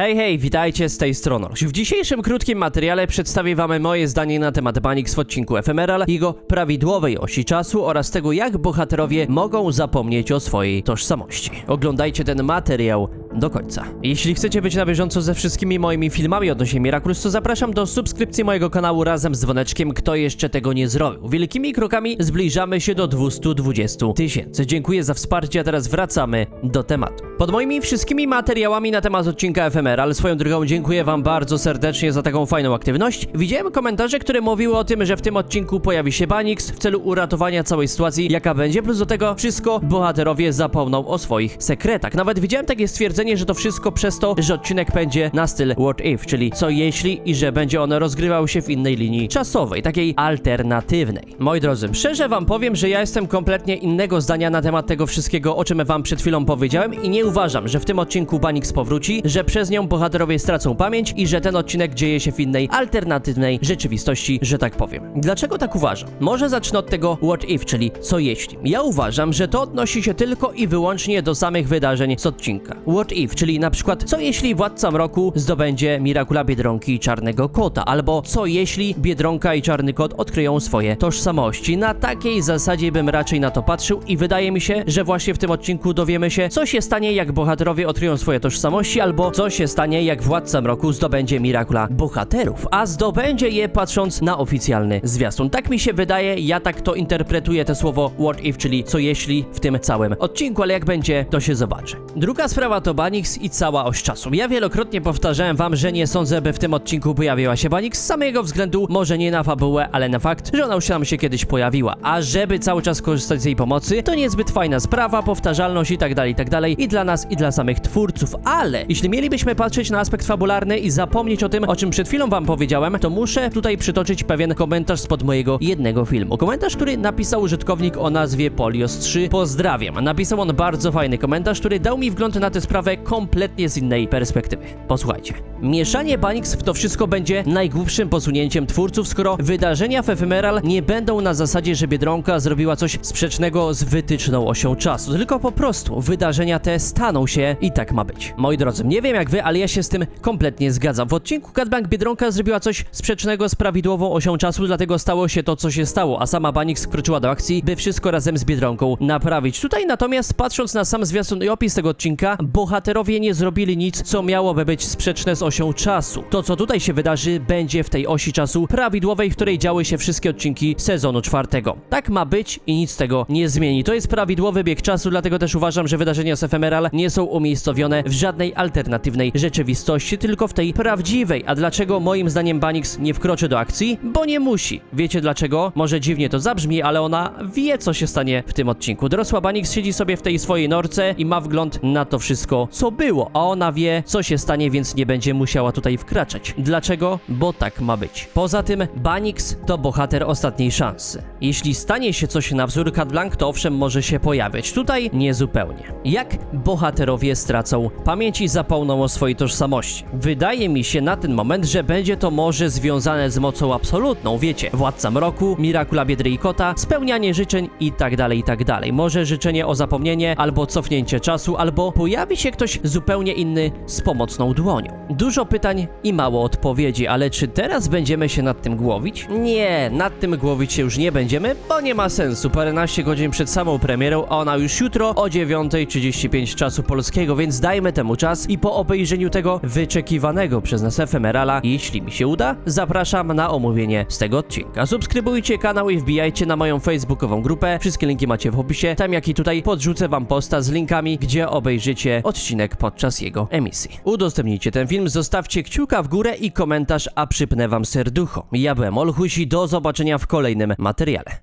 Hej, hej, witajcie z tej strony. W dzisiejszym krótkim materiale przedstawię wam moje zdanie na temat Banix w odcinku Ephemeral, jego prawidłowej osi czasu oraz tego, jak bohaterowie mogą zapomnieć o swojej tożsamości. Oglądajcie ten materiał do końca. Jeśli chcecie być na bieżąco ze wszystkimi moimi filmami odnośnie Miraculous, to zapraszam do subskrypcji mojego kanału razem z dzwoneczkiem, kto jeszcze tego nie zrobił. Wielkimi krokami zbliżamy się do 220 tysięcy. Dziękuję za wsparcie, a teraz wracamy do tematu. Pod moimi wszystkimi materiałami na temat odcinka Ephemeral, swoją drogą dziękuję wam bardzo serdecznie za taką fajną aktywność. Widziałem komentarze, które mówiły o tym, że w tym odcinku pojawi się Banix w celu uratowania całej sytuacji, jaka będzie, plus do tego wszystko bohaterowie zapomną o swoich sekretach. Nawet widziałem takie stwierdzenie, że to wszystko przez to, że odcinek będzie na styl What If, czyli co jeśli i że będzie on rozgrywał się w innej linii czasowej, takiej alternatywnej. Moi drodzy, szczerze wam powiem, że ja jestem kompletnie innego zdania na temat tego wszystkiego, o czym wam przed chwilą powiedziałem i nie uważam, że w tym odcinku Banix powróci, że przez nią bohaterowie stracą pamięć i że ten odcinek dzieje się w innej alternatywnej rzeczywistości, że tak powiem. Dlaczego tak uważam? Może zacznę od tego what if, czyli co jeśli. Ja uważam, że to odnosi się tylko i wyłącznie do samych wydarzeń z odcinka. What if, czyli na przykład co jeśli Władca Mroku zdobędzie Mirakula Biedronki i Czarnego Kota, albo co jeśli Biedronka i Czarny Kot odkryją swoje tożsamości. Na takiej zasadzie bym raczej na to patrzył i wydaje mi się, że właśnie w tym odcinku dowiemy się, co się stanie, jak bohaterowie odkryją swoje tożsamości, albo co się stanie, jak Władca Mroku zdobędzie Mirakula bohaterów, a zdobędzie je patrząc na oficjalny zwiastun. Tak mi się wydaje, ja tak to interpretuję te słowo what if, czyli co jeśli w tym całym odcinku, ale jak będzie, to się zobaczy. Druga sprawa to Banix i cała oś czasu. Ja wielokrotnie powtarzałem wam, że nie sądzę, by w tym odcinku pojawiła się Banix z samego względu, może nie na fabułę, ale na fakt, że ona już tam się kiedyś pojawiła. A żeby cały czas korzystać z jej pomocy, to niezbyt fajna sprawa, powtarzalność i tak dalej, i tak dalej, i dla nas, i dla samych twórców. Ale jeśli mielibyśmy patrzeć na aspekt fabularny i zapomnieć o tym, o czym przed chwilą wam powiedziałem, to muszę tutaj przytoczyć pewien komentarz spod mojego jednego filmu. Komentarz, który napisał użytkownik o nazwie Polios3. Pozdrawiam. Napisał on bardzo fajny komentarz, który dał mi wgląd na tę sprawę kompletnie z innej perspektywy. Posłuchajcie. Mieszanie Banix w to wszystko będzie najgłupszym posunięciem twórców, skoro wydarzenia w Ephemeral nie będą na zasadzie, że Biedronka zrobiła coś sprzecznego z wytyczną osią czasu, tylko po prostu wydarzenia te staną się i tak ma być. Moi drodzy, nie wiem jak wy, ale ja się z tym kompletnie zgadzam. W odcinku Catbank Biedronka zrobiła coś sprzecznego z prawidłową osią czasu, dlatego stało się to, co się stało, a sama Banix wkroczyła do akcji, by wszystko razem z Biedronką naprawić. Tutaj natomiast, patrząc na sam zwiastun i opis tego odcinka, bohaterowie nie zrobili nic, co miałoby być sprzeczne z osią czasu. To, co tutaj się wydarzy, będzie w tej osi czasu prawidłowej, w której działy się wszystkie odcinki sezonu czwartego. Tak ma być i nic tego nie zmieni. To jest prawidłowy bieg czasu, dlatego też uważam, że wydarzenia z Ephemeral nie są umiejscowione w żadnej alternatywnej rzeczywistości, tylko w tej prawdziwej. A dlaczego moim zdaniem Banix nie wkroczy do akcji? Bo nie musi. Wiecie dlaczego? Może dziwnie to zabrzmi, ale ona wie, co się stanie w tym odcinku. Dorosła Banix siedzi sobie w tej swojej norce i ma wgląd na to wszystko, co było, a ona wie, co się stanie, więc nie będzie musiała tutaj wkraczać. Dlaczego? Bo tak ma być. Poza tym, Banix to bohater ostatniej szansy. Jeśli stanie się coś na wzór Cat to owszem może się pojawiać. Tutaj niezupełnie. Jak bohaterowie stracą pamięć i zapomną o swojej tożsamości? Wydaje mi się na ten moment, że będzie to może związane z mocą absolutną, wiecie, Władca Mroku, Mirakula Biedry i Kota, spełnianie życzeń i tak dalej, i tak dalej. Może życzenie o zapomnienie, albo cofnięcie czasu, albo pojawi się ktoś zupełnie inny z pomocną dłonią. Dużo pytań i mało odpowiedzi, ale czy teraz będziemy się nad tym głowić? Nie, nad tym głowić się już nie będziemy, bo nie ma sensu. Paręnaście godzin przed samą premierą, a ona już jutro o 9.35 czasu polskiego, więc dajmy temu czas i po obejrzeniu tego wyczekiwanego przez nas efemerala, jeśli mi się uda, zapraszam na omówienie z tego odcinka. Subskrybujcie kanał i wbijajcie na moją facebookową grupę. Wszystkie linki macie w opisie. Tam jak i tutaj podrzucę wam posta z linkami, gdzie obejrzycie odcinek podczas jego emisji. Udostępnijcie ten film, zostawcie kciuka w górę i komentarz, a przypnę wam serducho. Ja byłem Olhuś i do zobaczenia w kolejnym materiale.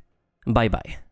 Bye bye.